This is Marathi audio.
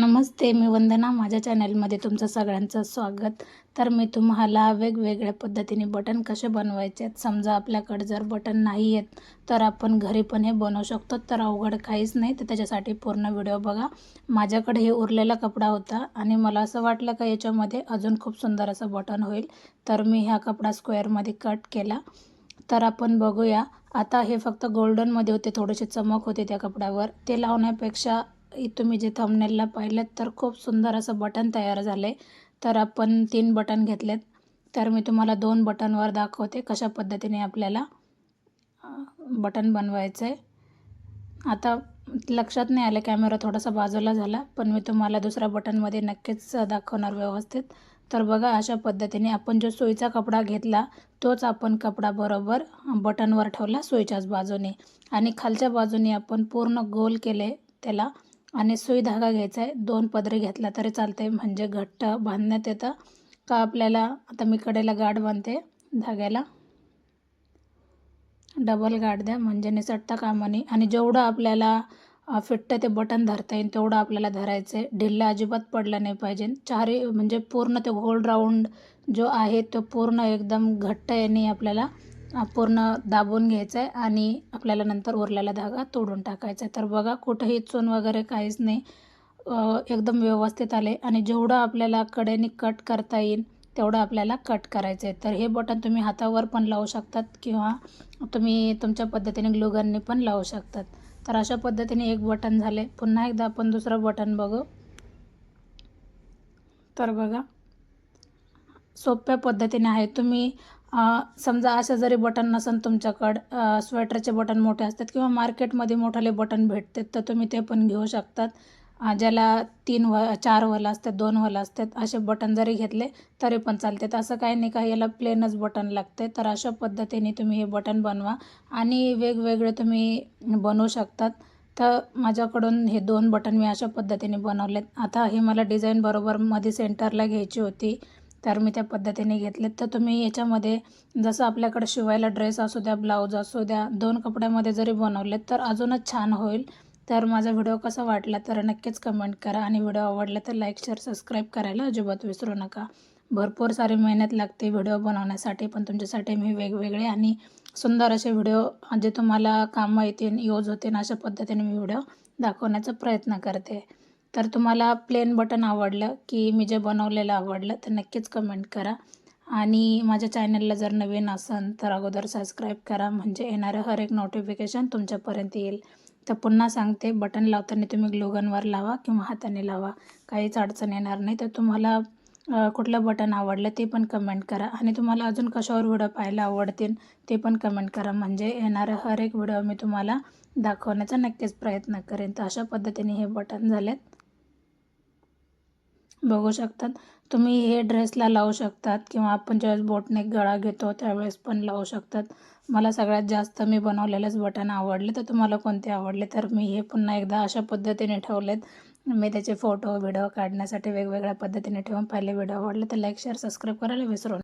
नमस्ते मी वंदना. माझ्या चॅनलमध्ये तुमचं सगळ्यांचं स्वागत. तर मी तुम्हाला वेगवेगळ्या पद्धतीने बटन कसे बनवायचे आहेत समजा आपल्याकडे जर बटन नाही आहेत तर आपण घरी पण हे बनवू शकतो. तर अवघड काहीच नाही तर त्याच्यासाठी पूर्ण व्हिडिओ बघा. माझ्याकडे हे उरलेला कपडा होता आणि मला असं वाटलं का याच्यामध्ये अजून खूप सुंदर असं बटन होईल. तर मी ह्या कपडा स्क्वेअरमध्ये कट केला. तर आपण बघूया. आता हे फक्त गोल्डनमध्ये होते थोडेसे चमक होते त्या कपड्यावर. ते लावण्यापेक्षा तुम्ही जे थंबनेलला पाहिलेत तर खूप सुंदर असं बटन तयार झाले तर आपण तीन बटन घेतलेत. तर मी तुम्हाला दोन बटनवर दाखवते कशा पद्धतीने आपल्याला बटन बनवायचं आहे आता लक्षात नाही आलं कॅमेरा थोडासा बाजूला झाला पण मी तुम्हाला दुसऱ्या बटनमध्ये नक्कीच दाखवणार व्यवस्थित. तर बघा अशा पद्धतीने आपण जो सुईचा कपडा घेतला तोच आपण कपडा बरोबर बटनवर ठेवला सुईच्याच बाजूने. आणि खालच्या बाजूने आपण पूर्ण गोल केले त्याला आणि सुई धागा घ्यायचा आहे. दोन पदरी घेतला तरी चालते म्हणजे घट्ट बांधण्यात येतं. का आपल्याला आता मी कडेला गाठ बांधते धाग्याला. डबल गाठ द्या. म्हणजे निसटता कामा नये आणि जेवढं आपल्याला फिट्ट ते बटन धरता येईल तेवढं आपल्याला धरायचं आहे. ढिल्ला अजिबात पडला नाही पाहिजे. चारही म्हणजे पूर्ण ते गोल राऊंड जो आहे तो पूर्ण एकदम घट्ट याने आपल्याला पूर्ण दाबून घ्यायचं आहे आणि आपल्याला नंतर उरलेला धागा तोडून टाकायचा आहे. तर बघा कुठंही चून वगैरे काहीच नाही. एकदम व्यवस्थित आले आणि जेवढं आपल्याला कडेने कट करता येईल तेवढं आपल्याला कट करायचं आहे. तर हे बटन तुम्ही हातावर पण लावू शकतात किंवा तुम्ही तुमच्या पद्धतीने ग्लुगनने पण लावू शकतात. तर अशा पद्धतीने एक बटन झाले. पुन्हा एकदा आपण दुसरं बटन बघू. तर बघा सोप्या पद्धतीने आहे. तुम्ही समजा असं जरी बटन नसेल तुमच्याकडं स्वेटरचे बटन मोठे असतात किंवा मार्केटमध्ये मोठाले बटन भेटतात तर तुम्ही ते पण घेऊ शकतात. ज्याला तीन व चार वल असतात दोन वल असतात असे बटन जरी घेतले तरी पण चालतात. असं काही नाही का याला प्लेनच बटन लागते तर अशा पद्धतीने तुम्ही हे बटन बनवा आणि वेगवेगळे तुम्ही बनवू शकतात. तर माझ्याकडून हे दोन बटन मी अशा पद्धतीने बनवलेत. आता हे मला डिझाईन बरोबर मध्ये सेंटरला घ्यायची होती. तर मी त्या पद्धतीने घेतलेत तर तुम्ही याच्यामध्ये जसं आपल्याकडे शिवायला ड्रेस असू द्या ब्लाऊज असू द्या दोन कपड्यामध्ये जरी बनवलेत तर अजूनच छान होईल. तर माझा व्हिडिओ कसा वाटला तर नक्कीच कमेंट करा आणि व्हिडिओ आवडला तर लाईक शेअर सबस्क्राईब करायला अजिबात विसरू नका. भरपूर सारी मेहनत लागते व्हिडिओ बनवण्यासाठी पण तुमच्यासाठी मी वेगवेगळे आणि सुंदर असे व्हिडिओ जे तुम्हाला कामं येतील यूज होतील अशा पद्धतीने मी व्हिडिओ दाखवण्याचा प्रयत्न करते. तर तुम्हाला प्लेन बटन आवडलं की मी जे बनवलेलं आवडलं तर नक्कीच कमेंट करा. आणि माझ्या चॅनलला जर नवीन असेल तर अगोदर सबस्क्राईब करा. म्हणजे येणारं हर एक नोटिफिकेशन तुमच्यापर्यंत येईल. तर पुन्हा सांगते बटन लावताना तुम्ही ग्लोगनवर लावा किंवा हाताने लावा. काहीच अडचण येणार नाही. तर तुम्हाला कुठलं बटन आवडलं ते पण कमेंट करा. आणि तुम्हाला अजून कशावर व्हिडिओ पाहायला आवडतील ते पण कमेंट करा. म्हणजे येणारं हर एक व्हिडिओ मी तुम्हाला दाखवण्याचा नक्कीच प्रयत्न करेन. तर अशा पद्धतीने हे बटन झालेत. बघू शकतात. तुम्ही हे ड्रेसला लावू शकतात किंवा आपण ज्यावेळेस बोटने गळा घेतो त्यावेळेस पण लावू शकतात. मला सगळ्यात जास्त मी बनवलेलेच बटन आवडले तर तुम्हाला कोणते आवडले? तर मी हे पुन्हा एकदा अशा पद्धतीने ठेवलेत. मी त्याचे फोटो व्हिडिओ काढण्यासाठी वेगवेगळ्या पद्धतीने ठेवून पहिले व्हिडिओ आवडले तर लाईक शेअर सबस्क्राईब करायला विसरू